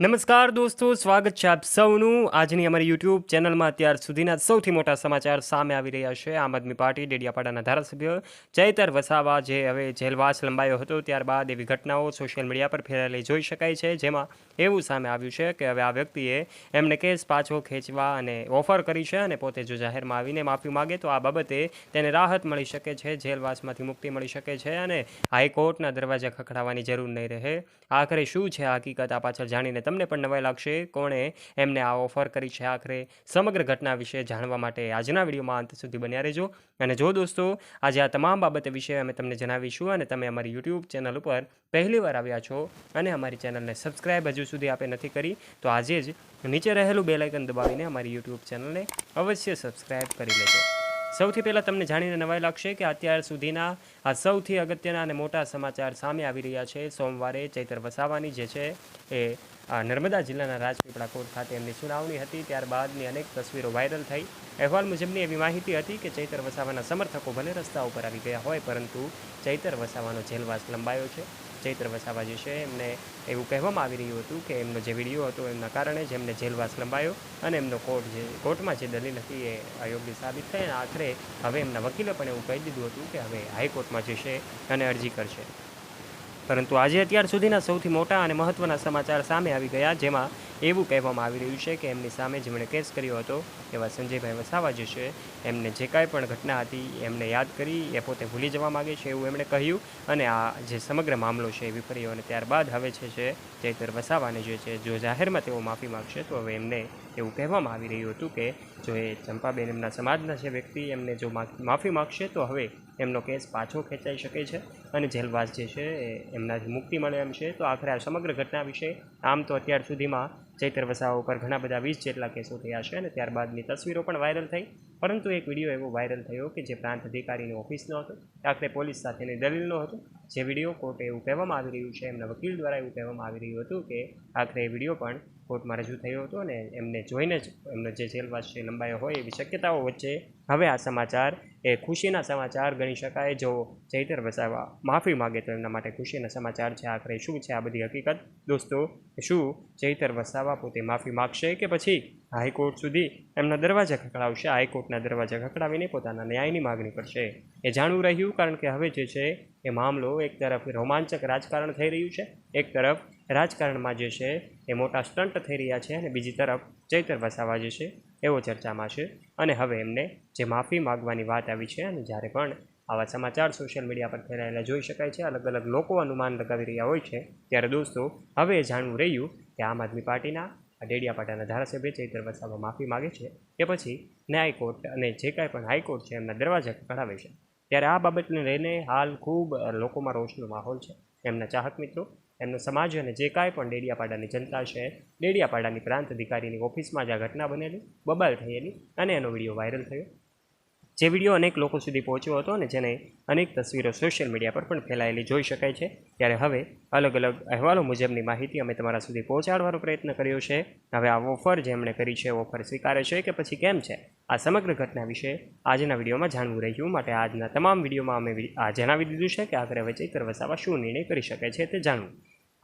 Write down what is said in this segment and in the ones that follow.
નમસ્કાર દોસ્તો, સ્વાગત છે આપ સૌનું. આજની અમારી યુટ્યુબ ચેનલમાં અત્યાર સુધીના સૌથી મોટા સમાચાર સામે આવી રહ્યા છે. આમ આદમી પાર્ટી ડેડિયાપાડાના ધારાસભ્ય ચૈતર વસાવા, જે હવે જેલવાસ લંબાયો હતો, ત્યારબાદ એવી ઘટનાઓ સોશિયલ મીડિયા પર ફેલાયેલી જોઈ શકાય છે, જેમાં એવું સામે આવ્યું છે કે હવે આ વ્યક્તિએ એમને કેસ પાછો ખેંચવા અને ઓફર કરી છે અને પોતે જો જાહેરમાં આવીને માફી માગે તો આ બાબતે તેને રાહત મળી શકે છે, જેલવાસમાંથી મુક્તિ મળી શકે છે અને હાઈકોર્ટના દરવાજા ખખડાવવાની જરૂર નહીં રહે. આખરે શું છે હકીકત, આ પાછળ જાણીને તમને પણ નવાઈ લાગશે. કોણે એમને આ ઓફર કરી છે આખરે? સમગ્ર ઘટના વિશે જાણવા માટે આજના વિડીયોમાં અંત સુધી બન્યા રહેજો. અને જો દોસ્તો, આજે આ તમામ બાબત વિશે અમે તમને જણાવીશું અને તમે અમારી યુટ્યુબ ચેનલ ઉપર પહેલીવાર આવ્યા છો અને અમારી ચેનલને સબસ્ક્રાઈબ હજુ સુધી આપે નથી કરી, તો આજે જ નીચે રહેલું બેલાઇકન દબાવીને અમારી યુટ્યુબ ચેનલને અવશ્ય સબસ્ક્રાઈબ કરી લેજો. સૌથી પહેલાં તમને જાણીને નવાઈ લાગશે કે અત્યાર સુધીના આ સૌથી અગત્યના અને મોટા સમાચાર સામે આવી રહ્યા છે. સોમવારે ચૈતર વસાવાની જે છે એ નર્મદા જિલ્લાના રાજપીપળા કોર્ટ ખાતે એમની સુનાવણી હતી. ત્યારબાદની અનેક તસવીરો વાયરલ થઈ. અહેવાલ મુજબની એવી માહિતી હતી કે ચૈતર વસાવાના સમર્થકો ભલે રસ્તા ઉપર આવી ગયા હોય, પરંતુ ચૈતર વસાવાનો જેલવાસ લંબાયો છે. ચૈત્ર વસાવા જે છે, એમને એવું કહેવામાં આવી રહ્યું હતું કે એમનો જે વીડિયો હતો એમના કારણે જ એમને જેલવાસ લંબાયો અને એમનો કોર્ટ જે, કોર્ટમાં જે દલીલ હતી એ અયોગ્ય સાબિત થઈ અને આખરે હવે એમના વકીલે પણ એવું કહી દીધું હતું કે હવે હાઈકોર્ટમાં જશે અને અરજી કરશે. પરંતુ આજે અત્યાર સુધીના સૌથી મોટા અને મહત્ત્વના સમાચાર સામે આવી ગયા, જેમાં એવું કહેવામાં આવી રહ્યું છે કે એમની સામે જેમણે કેસ કર્યો હતો, એવા સંજયભાઈ વસાવા જે છે, એમને જે કાંઈ પણ ઘટના હતી, એમને યાદ કરી, એ પોતે ભૂલી જવા માગે છે એવું એમણે કહ્યું. અને આ જે સમગ્ર મામલો છે એ વિફર્યો અને ત્યારબાદ હવે છે જે ચૈતર વસાવાને જે છે, જો જાહેરમાં તેઓ માફી માગશે, તો હવે એમને એવું કહેવામાં આવી રહ્યું હતું કે જો એ ચંપાબેન એમના સમાજના છે વ્યક્તિ, એમને જો માફી માગશે, તો હવે એમનો કેસ પાછો ખેંચાઈ શકે છે. અને જેલવાસ જે છે, એ એમનાથી મુક્તિ મળે એમ છે. તો આખરે આ સમગ્ર ઘટના વિશે આમ તો અત્યાર સુધીમાં ચૈતર વસાવા ઉપર ઘણા બધા વીસ જેટલા કેસો થયા છે અને ત્યારબાદની તસવીરો પણ વાયરલ થઈ. પરંતુ એક વીડિયો એવો વાયરલ થયો કે જે પ્રાંત અધિકારીની ઓફિસનો હતો. આખરે પોલીસ સાથેની દલીલનો હતો. જે વીડિયો કોર્ટે એવું કહેવામાં આવી રહ્યું છે, એમના વકીલ દ્વારા એવું કહેવામાં આવી રહ્યું હતું કે આખરે એ વીડિયો પણ કોર્ટમાં રજૂ થયો હતો અને એમને જોઈને જ એમનો જે જેલવાસ છે લંબાયો હોય એવી શક્યતાઓ વચ્ચે હવે આ સમાચાર એ ખુશીના સમાચાર ગણી શકાય. જો ચૈતર વસાવા માફી માગે તો એમના માટે ખુશીના સમાચાર છે. આખરે શું છે આ બધી હકીકત? દોસ્તો, શું ચૈતર વસાવા પોતે માફી માગશે કે પછી હાઈકોર્ટ સુધી એમના દરવાજા ખખડાવશે. હાઈકોર્ટના દરવાજા ખખડાવીને પોતાના ન્યાયની માગણી કરશે. એ જાણવું રહ્યું કારણ કે હવે જે છે એ મામલો એક તરફ રોમાંચક રાજકારણ થઈ રહ્યું છે, એક તરફ રાજકારણમાં જે છે એ મોટા સ્ટન્ટ થઈ રહ્યા છે અને બીજી તરફ ચૈતર વસાવા જે છે એવો ચર્ચામાં છે. અને હવે એમને જે માફી માગવાની વાત આવી છે અને જ્યારે પણ આવા સમાચાર સોશિયલ મીડિયા પર ફેલાયેલા જોઈ શકાય છે, અલગ અલગ લોકો અનુમાન લગાવી રહ્યા હોય છે, ત્યારે દોસ્તો, હવે એ જાણવું રહ્યું કે આમ આદમી પાર્ટીના આ ડેડિયાપાડાના ધારાસભ્ય ચૈતર વસાવા માફી માગે છે કે પછી ન્યાય અને જે કાંઈ પણ હાઈકોર્ટ છે એમના દરવાજા કઢાવે છે. ત્યારે આ બાબતને લઈને હાલ ખૂબ લોકોમાં રોષનો માહોલ છે. એમના ચાહક મિત્રો, એમનો સમાજ અને જે કાંઈ પણ ડેડિયાપાડાની જનતા છે, ડેડિયાપાડાની પ્રાંત અધિકારીની ઓફિસમાં જ આ ઘટના બનેલી, બબાલ થયેલી અને એનો વીડિયો વાયરલ થયો. જે વીડિયો અનેક લોકો સુધી પહોંચ્યો હતો અને જેને અનેક તસવીરો સોશિયલ મીડિયા પર પણ ફેલાયેલી જોઈ શકાય છે. ત્યારે હવે અલગ અલગ અહેવાલો મુજબની માહિતી અમે તમારા સુધી પહોંચાડવાનો પ્રયત્ન કર્યો છે. હવે આ ઓફર જે એમણે કરી છે ઓફર સ્વીકારે છે કે પછી કેમ છે? આ સમગ્ર ઘટના વિશે આજના વિડીયોમાં જાણવું રહ્યું. માટે આજના તમામ વિડીયોમાં અમે આ જણાવી દીધું છે કે આખરે હવે ચૈતર વસાવા શું નિર્ણય કરી શકે છે તે જાણવું.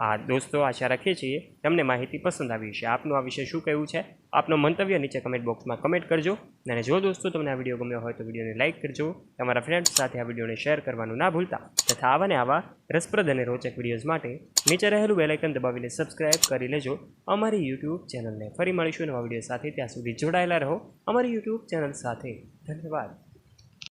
આ દોસ્તો, આશા રાખીએ છીએ તમને માહિતી પસંદ આવી છે આપનું આ વિશે શું કહેવું છે? આપનો મંતવ્ય નીચે કમેન્ટ બોક્સમાં કમેન્ટ કરજો. અને જો દોસ્તો, તમને આ વીડિયો ગમ્યો હોય તો વિડીયોને લાઇક કરજો. તમારા ફ્રેન્ડ્સ સાથે આ વિડીયોને શેર કરવાનું ના ભૂલતા. તથા આવા ને આવા રસપ્રદ અને રોચક વિડીયોઝ માટે નીચે રહેલું બેલાઇકન દબાવીને સબસ્ક્રાઇબ કરી લેજો. અમારી યુટ્યુબ ચેનલને ફરી મળીશું નવા વીડિયો સાથે. ત્યાં સુધી જોડાયેલા રહો. અમારી યુટ્યુબ ચેનલ સાથે. ધન્યવાદ.